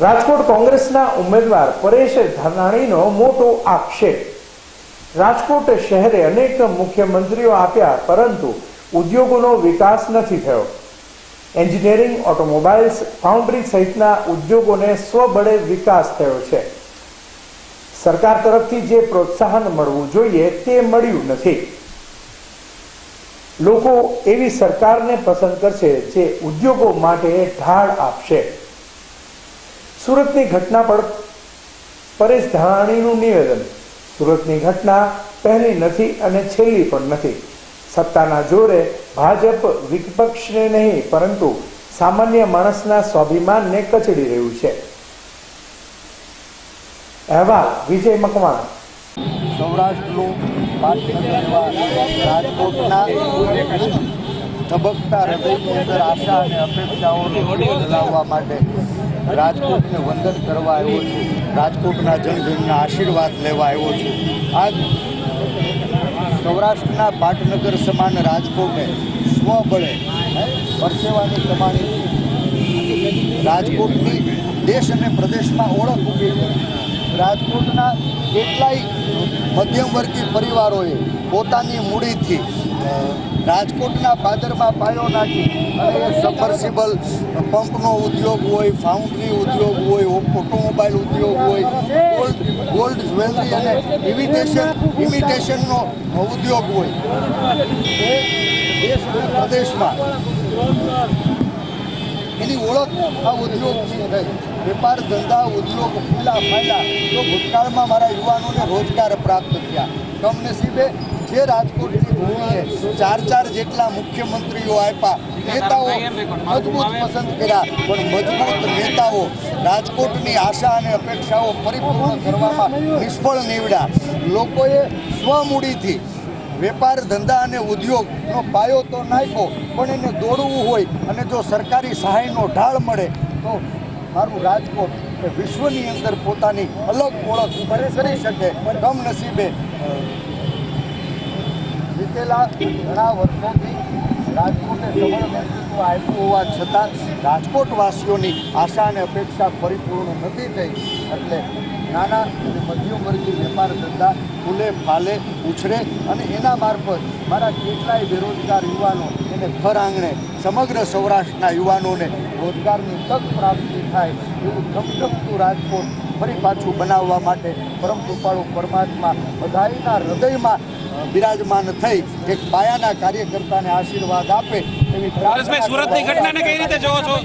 રાજકોટ કોંગ્રેસના ઉમેદવાર પરેશ ધાનાણીનો મોટો આક્ષેપ. રાજકોટ શહેરે અનેક મુખ્યમંત્રીઓ આપ્યા, પરંતુ ઉદ્યોગોનો વિકાસ નથી થયો. એન્જિનિયરિંગ ઓટોમોબાઈલ્સ ફાઉન્ડ્રી સહિતના ઉદ્યોગોને સ્વબળે વિકાસ થયો છે. સરકાર તરફથી જે પ્રોત્સાહન મળવું જોઈએ તે મળ્યું નથી. લોકો એવી સરકારને પસંદ કરશે જે ઉદ્યોગો માટે ઢાળ આપશે. સુરતની ઘટના પર પરેશ ધાણીનું નિવેદન. સુરતની ઘટના પહેલી નથી અને છેલ્લી પણ નથી. સત્તાના જોરે ભાજપ વિપક્ષને નહીં, પરંતુ સામાન્ય માણસના સ્વાભિમાનને કચડી રહ્યું છે. અહેવાલ વિજય મકવાણા. સૌરાષ્ટ્રનું રાજકોટના ધબકતા હૃદયની અંદર આશા અને અપેક્ષાઓને બદલાવવા માટે રાજકોટને વંદન કરવા આવ્યો છું. રાજકોટના જનજનના આશીર્વાદ લેવા આવ્યો છું. આજ સૌરાષ્ટ્રના પાટનગર સમાન રાજકોટને સ્વબળે પરસેવાની કમાણી રાજકોટની દેશ અને પ્રદેશમાં ઓળખ ઊભી કરી. રાજકોટના કેટલાય મધ્યમવર્ગી પરિવારોએ પોતાની મૂડીથી રાજકોટના પાદરમાં પાયો નાખી. અને સબમર્સિબલ પંપનો ઉદ્યોગ હોય ફાઉન્ડરી ઉદ્યોગ હોય ઓટોમોબાઈલ ઉદ્યોગ હોય ગોલ્ડ ગોલ્ડ જ્વેલરી અને ઇમિટેશન ઇમિટેશનનો ઉદ્યોગ હોય. પ્રદેશમાં. એની ઓળખ આ ઉદ્યોગની થઈ. વેપાર ધંધા, ઉદ્યોગ ખુલ્લા ફાયલા. તો ભૂતકાળમાં મારા યુવાનોને રોજગાર પ્રાપ્ત થયા. કમનસીબે જે રાજકોટની ભૂમિએ ચાર ચાર જેટલા મુખ્યમંત્રીઓ આપ્યા, નેતાઓ મજબૂત પસંદ કર્યા. પણ મજબૂત નેતાઓ રાજકોટની આશા અને અપેક્ષાઓ પરિપૂર્ણ કરવામાં નિષ્ફળ નીવડ્યા. લોકોએ સ્વમૂડીથી વેપાર, ધંધા અને ઉદ્યોગનો પાયો તો નાખ્યો, પણ એને દોડવું હોય અને જો સરકારી સહાયનો ઢાળ મળે, તો મારું રાજકોટ વિશ્વની અંદર પોતાની અલગ ઓળખ કરી શકે કમનસીબે વીતેલા ઘણા વર્ષોથી રાજકોટને સબળ નેતૃત્વ આપ્યું હોવા છતાં રાજકોટવાસીઓની આશા અને અપેક્ષા પરિપૂર્ણ નથી થઈ. એટલે નાના અને મધ્યમ વર્ગી વેપાર ધંધા ફૂલે ફાલે ઉછળે અને એના મારફત મારા કેટલાય બેરોજગાર યુવાનો એને ઘર આંગણે સમગ્ર સૌરાષ્ટ્રના યુવાનોને રોજગારની તક પ્રાપ્તિ થાય એવું ધમધમતું રાજકોટ ફરી પાછું બનાવવા માટે પરમ કૃપાળુ પરમાત્મા બધાના હૃદયમાં બિરાજમાન થઈ એક પાયાના કાર્યકર્તાને આશીર્વાદ આપે એવી સુરતની ઘટનાને કઈ રીતે જોવો છો?